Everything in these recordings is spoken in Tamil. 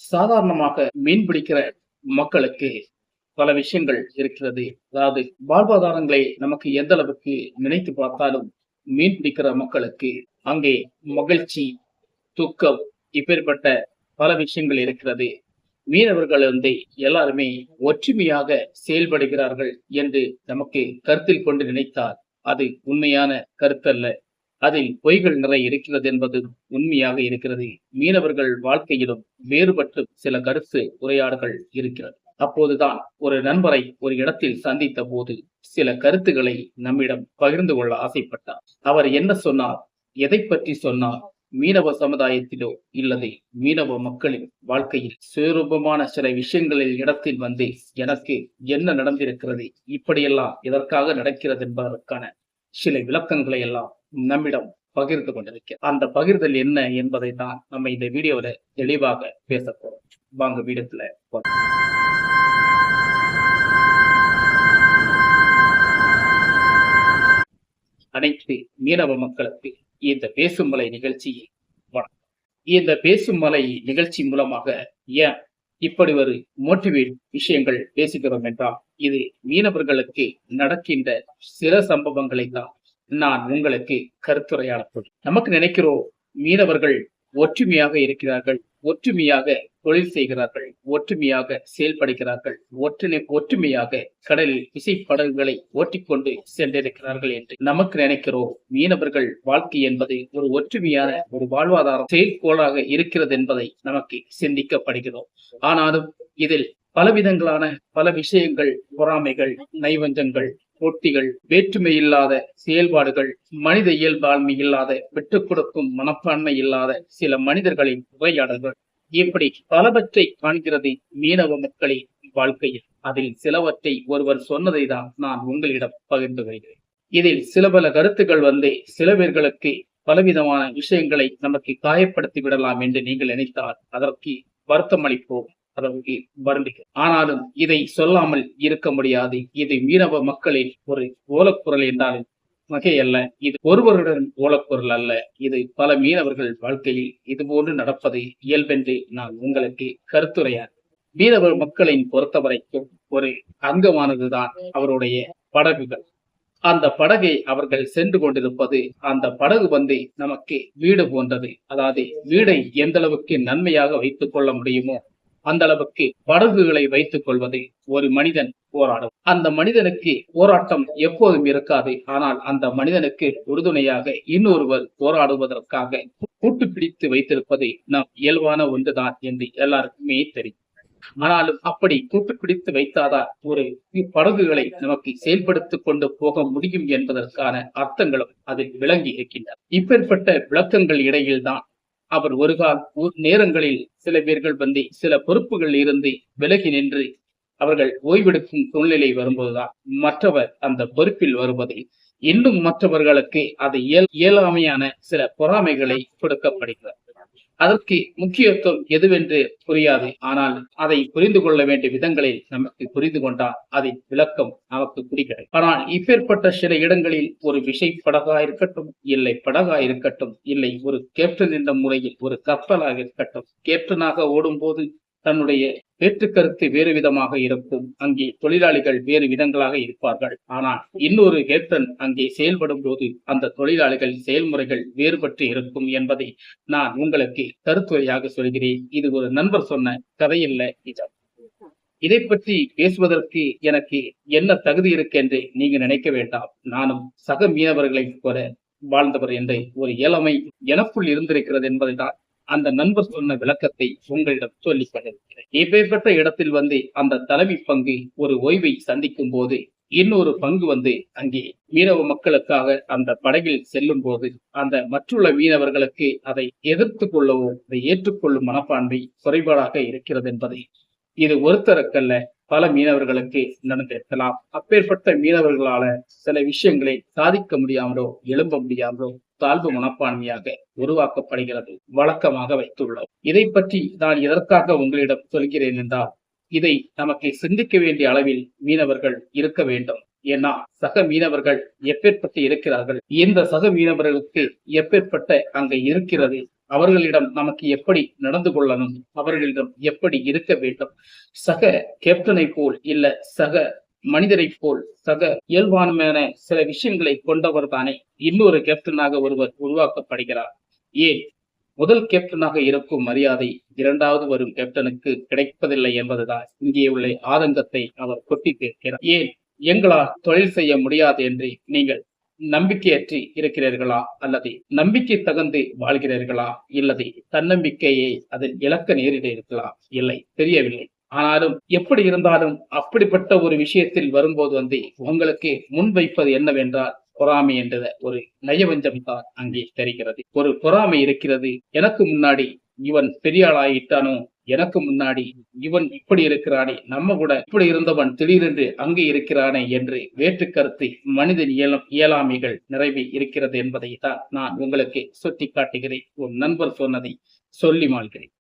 சாதாரணமாக மீன் பிடிக்கிற மக்களுக்கு பல விஷயங்கள் இருக்கிறது. அதாவது வாழ்வாதாரங்களை நமக்கு எந்த அளவுக்கு நினைத்து பார்த்தாலும் மீன் பிடிக்கிற மக்களுக்கு அங்கே மகிழ்ச்சி துக்கம் இப்பேற்பட்ட பல விஷயங்கள் இருக்கிறது. மீனவர்கள் வந்து எல்லாருமே ஒற்றுமையாக செயல்படுகிறார்கள் என்று நமக்கு கருத்தில் கொண்டு நினைத்தால் அது உண்மையான கருத்தல்ல. அதில் பொய்கள் நிறைய இருக்கிறது என்பது உண்மையாக இருக்கிறது. மீனவர்கள் வாழ்க்கையிலும் வேறுபட்டு சில கருத்து உரையாடல்கள் இருக்கிறது. அப்போதுதான் ஒரு நண்பரை ஒரு இடத்தில் சந்தித்த போது சில கருத்துக்களை நம்மிடம் பகிர்ந்து கொள்ள ஆசைப்பட்டார். அவர் என்ன சொன்னார்? எதை பற்றி சொன்னார்? மீனவ சமுதாயத்திலோ இல்லது மீனவ மக்களின் வாழ்க்கையில் சுயரூபமான சில விஷயங்களில் இடத்தில் வந்து எனக்கு என்ன நடந்திருக்கிறது? இப்படியெல்லாம் எதற்காக நடக்கிறது என்பதற்கான சில விளக்கங்களை எல்லாம் நம்மிடம் பகிர்ந்து கொண்டிருக்க. அந்த பகிர்தல் என்ன என்பதை தான் நம்ம இந்த வீடியோல தெளிவாக பேச போறோம். வாங்க வீடியோத்துல அனைத்து மீனவ மக்களுக்கு இந்த பேசும் மலை நிகழ்ச்சியை வணக்கம். இந்த பேசும் மலை நிகழ்ச்சி மூலமாக ஏன் இப்படி ஒரு மோட்டிவேட் விஷயங்கள் பேசுகிறோம் என்றால் இது மீனவர்களுக்கு நடக்கின்ற சில சம்பவங்களை தான் நான் உங்களுக்கு கருத்துரையாடப்படும் நமக்கு நினைக்கிறோம் மீனவர்கள் ஒற்றுமையாக இருக்கிறார்கள். ஒற்றுமையாக தொழில் செய்கிறார்கள் ஒற்றுமையாக செயல்படுகிறார்கள் ஒற்றுமை ஒற்றுமையாக கடலில் விசைப்படகுகளை ஓட்டிக்கொண்டு சென்றிருக்கிறார்கள் என்று நமக்கு நினைக்கிறோம். மீனவர்கள் வாழ்க்கை என்பது ஒரு ஒற்றுமையான ஒரு வாழ்வாதாரம் செயற்கோளாக இருக்கிறது என்பதை நமக்கு சிந்திக்கப்படுகிறோம். ஆனாலும் இதில் பலவிதங்களான பல விஷயங்கள் பொறாமைகள் நைவஞ்சங்கள் போட்டிகள் வேற்றுமை இல்லாத செயல்பாடுகள் மனித இயல்பாண்மை இல்லாத விட்டுக் கொடுக்கும் மனப்பான்மை இல்லாத சில மனிதர்களின் உரையாடல்கள் இப்படி பலவற்றை காண்கிறது மீனவ மக்களின் வாழ்க்கையில். அதில் சிலவற்றை ஒருவர் சொன்னதை தான் நான் உங்களிடம் பகிர்ந்து வருகிறேன் இதில் சில பல கருத்துக்கள் வந்து சில பேர்களுக்கு பலவிதமான விஷயங்களை நமக்கு காயப்படுத்தி விடலாம் என்று நீங்கள் நினைத்தால் அதற்கு வருத்தம் அளிப்போம் அதற்கு வருந்துக ஆனாலும் இதை சொல்லாமல் இருக்க முடியாது. இது மீனவ மக்களின் ஒரு ஓலக்குரல் என்றாலும் வகை அல்ல இது ஒருவருடன் ஓலக்குரல் அல்ல. இது பல மீனவர்கள் வாழ்க்கையில் இதுபோன்று நடப்பது இயல்பென்று நான் உங்களுக்கு கருத்துரையார். மீனவர் மக்களின் பொறுத்தவரைக்கும் ஒரு அங்கமானதுதான் அவருடைய படகுகள். அந்த படகை அவர்கள் சென்று கொண்டிருப்பது அந்த படகு வந்து நமக்கு வீடு போன்றது. அதாவது வீடை எந்த அளவுக்கு நன்மையாக வைத்துக் கொள்ள முடியுமோ அந்த அளவுக்கு படகுகளை வைத்துக் கொள்வது ஒரு மனிதன் போராடும். அந்த மனிதனுக்கு போராட்டம் எப்போதும் இருக்காது. ஆனால் அந்த மனிதனுக்கு உறுதுணையாக இன்னொருவர் போராடுவதற்காக கூட்டு பிடித்து வைத்திருப்பது நாம் இயல்பான ஒன்றுதான் என்று எல்லாருக்குமே தெரியும். ஆனாலும் அப்படி கூட்டு பிடித்து வைத்தாதான் ஒரு படகுகளை நமக்கு செயல்படுத்திக் கொண்டு போக முடியும் என்பதற்கான அர்த்தங்களும் அதில் விளங்கி இருக்கின்றன. இப்பேற்பட்ட விளக்கங்கள் இடையில்தான் அவர் ஒரு கால் நேரங்களில் சில பேர்கள் வந்து சில பொறுப்புகள் இருந்து விலகி நின்று அவர்கள் ஓய்வெடுக்கும் சூழ்நிலை வரும்போதுதான் மற்றவர் அந்த பொறுப்பில் வருவதை இன்னும் மற்றவர்களுக்கு அது இயல் இயலாமையான சில பொறாமைகளை கொடுக்கப்படுகிறது. அதற்கு முக்கியத்துவம் எதுவென்று புரியாது. ஆனால் அதை புரிந்து கொள்ள வேண்டிய விதங்களில் நமக்கு புரிந்து கொண்டால் அதன் விளக்கம் நமக்கு புரிகிறது. ஆனால் இப்பேற்பட்ட சில இடங்களில் ஒரு விசை படகா இருக்கட்டும் இல்லை படகா இருக்கட்டும் இல்லை ஒரு கேப்டன் என்ற முறையில் ஒரு கப்பலாக இருக்கட்டும் கேப்டனாக ஓடும்போது தன்னுடைய வேற்று கருத்து வேறு விதமாக இருக்கும். அங்கே தொழிலாளிகள் வேறு விதங்களாக இருப்பார்கள். ஆனால் இன்னொரு கேப்டன் அங்கே செயல்படும் போது அந்த தொழிலாளிகள் செயல்முறைகள் வேறுபட்டு இருக்கும் என்பதை நான் உங்களுக்கு கருத்துரையாக சொல்கிறேன். இது ஒரு நண்பர் சொன்ன கதையில்ல நிஜம். இதை பற்றி பேசுவதற்கு எனக்கு என்ன தகுதி இருக்கு என்று நீங்க நினைக்க வேண்டாம். நானும் சக மீனவர்களைப் போல வாழ்ந்தவர் என்று ஒரு இளமை எனக்குள் இருந்திருக்கிறது என்பதை தான் அந்த நண்பர் சொன்ன விளக்கத்தை உங்களிடம் சொல்லிக் கொண்டிருக்கிறேன். இப்பேற்பட்ட இடத்தில் வந்து அந்த தலைமை பங்கு ஒரு ஓய்வை சந்திக்கும் போது இன்னொரு பங்கு வந்து அங்கே மீனவ மக்களுக்காக அந்த படகில் செல்லும் போது அந்த மற்றுள்ள மீனவர்களுக்கு அதை எதிர்த்து கொள்ளவோ அதை ஏற்றுக்கொள்ளும் மனப்பான்மை குறைபாடாக இருக்கிறது என்பதை இது ஒருத்தருக்கல்ல பல மீனவர்களுக்கு நடந்திருக்கலாம். அப்பேற்பட்ட மீனவர்களால சில விஷயங்களை சாதிக்க முடியாமலோ எழும்ப முடியாமலோ தாழ்வு மனப்பான்மையாக உருவாக்கப்படுகிறது வழக்கமாக வைத்துள்ளோம். இதை பற்றி நான் எதற்காக உங்களிடம் சொல்கிறேன் என்றால் இதை நமக்கு சிந்திக்க வேண்டிய அளவில் மீனவர்கள் இருக்க வேண்டும். ஏன்னா சக மீனவர்கள் எப்பேற்பட்டு இருக்கிறார்கள்? இந்த சக மீனவர்களுக்கு எப்பேற்பட்ட அங்கே இருக்கிறது? அவர்களிடம் நமக்கு எப்படி நடந்து கொள்ளணும்? அவர்களிடம் எப்படி இருக்க வேண்டும்? சக கேப்டனை போல் இல்ல சக மனிதரை போல் சக இயல்பான சில விஷயங்களை கொண்டவர் தானே. இன்னொரு கேப்டனாக ஒருவர் உருவாக்கப்படுகிறார். ஏன் முதல் கேப்டனாக இருக்கும் மரியாதை இரண்டாவது வரும் கேப்டனுக்கு கிடைப்பதில்லை என்பதுதான் இங்கே உள்ள ஆதங்கத்தை அவர் கொட்டி தீர்க்கிறார். ஏன் எங்களால் தொழில் செய்ய முடியாது என்று நீங்கள் நம்பிக்கையற்றி இருக்கிறீர்களா அல்லது நம்பிக்கை தகுந்து வாழ்கிறீர்களா இல்லது தன்னம்பிக்கையை அதில் இழக்க நேரிட இருக்கலாம்? இல்லை தெரியவில்லை. ஆனாலும் எப்படி இருந்தாலும் அப்படிப்பட்ட ஒரு விஷயத்தில் வரும்போது வந்து உங்களுக்கு முன்வைப்பது என்னவென்றால் பொறாமை என்ற ஒரு நயவஞ்சம் தான் அங்கே தெரிகிறது. ஒரு பொறாமை இருக்கிறது. எனக்கு முன்னாடி இவன் பெரியாளாயிட்டானோ எனக்கு முன்னாடி இவன் இப்படி இருக்கிறானே? நம்ம கூட இப்படி இருந்தவன் திடீரென்று அங்கே இருக்கிறானே என்று வேற்று கருத்து மனிதன் இயலம் இயலாமைகள் நிறைவே இருக்கிறது என்பதை தான் நான் உங்களுக்கு சுட்டி காட்டுகிறேன் உன் நண்பர் சொன்னதை சொல்லி மாள்கிறேன்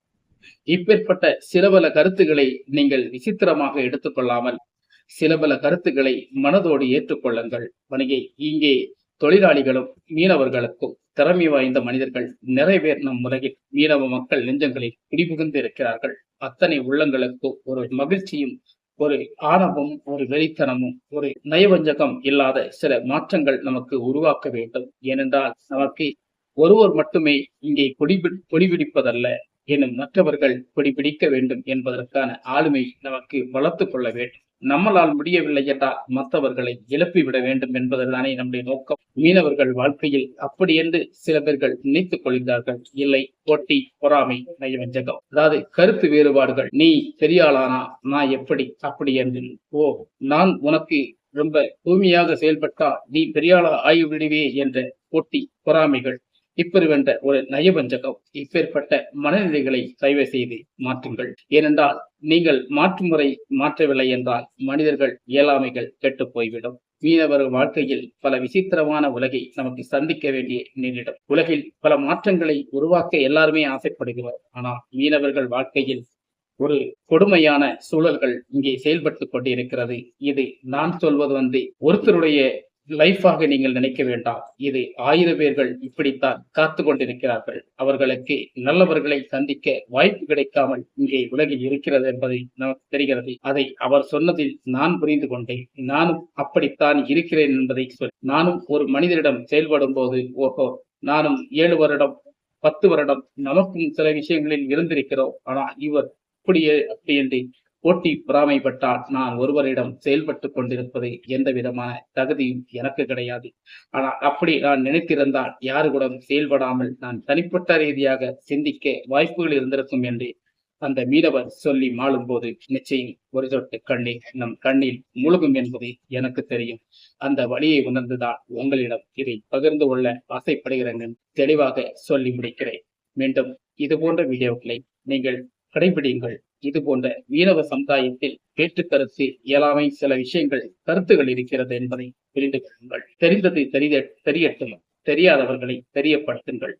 இப்பேற்பட்ட சில பல கருத்துக்களை நீங்கள் விசித்திரமாக எடுத்துக்கொள்ளாமல் சில பல கருத்துக்களை மனதோடு ஏற்றுக்கொள்ளுங்கள். வணிகை இங்கே தொழிலாளிகளும் மீனவர்களுக்கும் திறமை வாய்ந்த மனிதர்கள் நிறைய பேர் நம் உலகில் மீனவ மக்கள் நெஞ்சங்களில் குடிபுகுந்து இருக்கிறார்கள். அத்தனை உள்ளங்களுக்கு ஒரு மகிழ்ச்சியும் ஒரு ஆணவம் ஒரு வெளித்தனமும் ஒரு நயவஞ்சகம் இல்லாத சில மாற்றங்கள் நமக்கு உருவாக்க வேண்டும். ஏனென்றால் நமக்கு ஒருவர் மட்டுமே இங்கே கொடிபி கொடிபிடிப்பதல்ல எனும் மற்றவர்கள் பிடிபிடிக்க வேண்டும் என்பதற்கான ஆளுமை நமக்கு வளர்த்து கொள்ள வேண்டும். நம்மளால் முடியவில்லை என்றால் மற்றவர்களை எழுப்பிவிட வேண்டும் என்பதுதானே நம்முடைய நோக்கம். மீனவர்கள் வாழ்க்கையில் அப்படி என்று சில பேர்கள் நினைத்துக் கொள்கிறார்கள். இல்லை போட்டி பொறாமை நயவஞ்சகம். அதாவது கருத்து வேறுபாடுகள். நீ பெரியாளானா? நான் எப்படி? அப்படி என்று ஓ நான் உனக்கு ரொம்ப தூய்மையாக செயல்பட்டா நீ பெரியாளா ஆகிவிடுவே என்ற போட்டி பொறாமைகள். இப்பெருவென்ற ஒரு நயவஞ்சகம் இப்பேற்பட்ட மனநிலைகளை தயவு செய்து மாற்றுங்கள். ஏனென்றால் நீங்கள் மாற்று முறை மாற்றவில்லை என்றால் மனிதர்கள் இயலாமைகள் கெட்டு போய்விடும். மீனவர் வாழ்க்கையில் பல விசித்திரமான உலகை நமக்கு சந்திக்க வேண்டிய நேரிடும் உலகில் பல மாற்றங்களை உருவாக்க எல்லாருமே ஆசைப்படுகிறோம் ஆனால் மீனவர்கள் வாழ்க்கையில் ஒரு கொடுமையான சூழல்கள் இங்கே செயல்பட்டு கொண்டிருக்கிறது. இது நான் சொல்வது வந்து ஒருத்தருடைய லைஃபாக நீங்கள் நினைக்க வேண்டாம். இது ஆயிரம் பேர்கள் இப்படித்தான் காத்து கொண்டிருக்கிறார்கள். அவர்களுக்கு நல்லவர்களை சந்திக்க வாய்ப்பு கிடைக்காமல் இங்கே உலகில் இருக்கிறது என்பதை நமக்கு தெரிகிறது. அதை அவர் சொன்னதில் நான் புரிந்து கொண்டேன். நானும் அப்படித்தான் இருக்கிறேன் என்பதை சொல் நானும் ஒரு மனிதரிடம் செயல்படும் போது ஓஹோ நானும் ஏழு வருடம் பத்து வருடம் நமக்கும் சில விஷயங்களில் இருந்திருக்கிறோம். ஆனால் இவர் அப்படியே அப்படி என்று போட்டி பொறாமைப்பட்டால் நான் ஒருவரிடம் செயல்பட்டு கொண்டிருப்பது எந்த விதமான தகுதியும் எனக்கு கிடையாது. ஆனால் அப்படி நான் நினைத்திருந்தால் யாரு கூட செயல்படாமல் நான் தனிப்பட்ட ரீதியாக சிந்திக்க வாய்ப்புகள் இருந்திருக்கும் என்று அந்த மீனவர் சொல்லி மாளும் போது நிச்சயம் ஒரு சொட்டு கண்ணீர் நம் கண்ணில் முழுகும் என்பது எனக்கு தெரியும். அந்த வழியை உணர்ந்துதான் உங்களிடம் இதை பகிர்ந்து கொள்ள ஆசைப்படுகிறேன் தெளிவாக சொல்லி முடிக்கிறேன். மீண்டும் இது போன்ற வீடியோக்களை நீங்கள் கடைபிடிங்கள் இது போன்ற மீனவ சமுதாயத்தில் கேட்டு கருத்து இயலாமை சில விஷயங்கள் கருத்துகள் இருக்கிறது என்பதை புரிந்து கொள்ளுங்கள். தெரிந்தது தெரிய தெரியட்டும். தெரியாதவர்களை தெரியப்படுத்துங்கள்.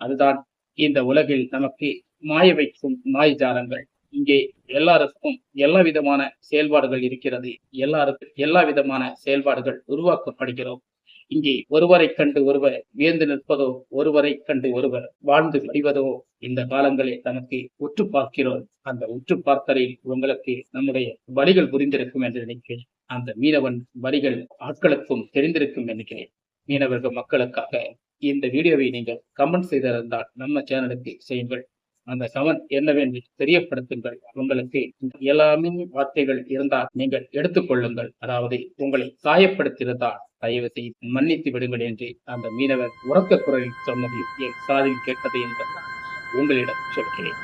அதுதான் இந்த உலகில் நமக்கு மாய வைக்கும் மாய்ஜாலங்கள் இங்கே எல்லாருக்கும் எல்லா விதமான செயல்பாடுகள் இருக்கிறது. எல்லாருக்கும் எல்லா விதமான செயல்பாடுகள் உருவாக்கப்படுகிறோம். இங்கே ஒருவரை கண்டு ஒருவர் வியந்து நிற்பதோ ஒருவரை கண்டு ஒருவர் வாழ்ந்து வழிவதோ இந்த காலங்களில் நமக்கு உற்று பார்க்கிறோம். அந்த உற்று பார்த்தலில் உங்களுக்கு நம்முடைய வழிகள் புரிந்திருக்கும் என்று நினைக்கிறேன். அந்த மீனவன் வழிகள் ஆட்களுக்கும் தெரிந்திருக்கும் நினைக்கிறேன். மீனவர்கள் மக்களுக்காக இந்த வீடியோவை நீங்கள் கமெண்ட் செய்திருந்தால் நம்ம சேனலுக்கு செய்யுங்கள். அந்த சமன் என்னவென்று தெரியப்படுத்துங்கள். உங்களுக்கு எல்லாமே வார்த்தைகள் இருந்தால் நீங்கள் எடுத்துக்கொள்ளுங்கள். அதாவது உங்களை காயப்படுத்தியிருந்தால் தயவு செய்து மன்னித்து விடுங்கள் என்று அந்த மீனவர் உறக்க குரலில் சொன்னது என் காதில் கேட்டது என்று உங்களிடம் சொல்கிறேன்.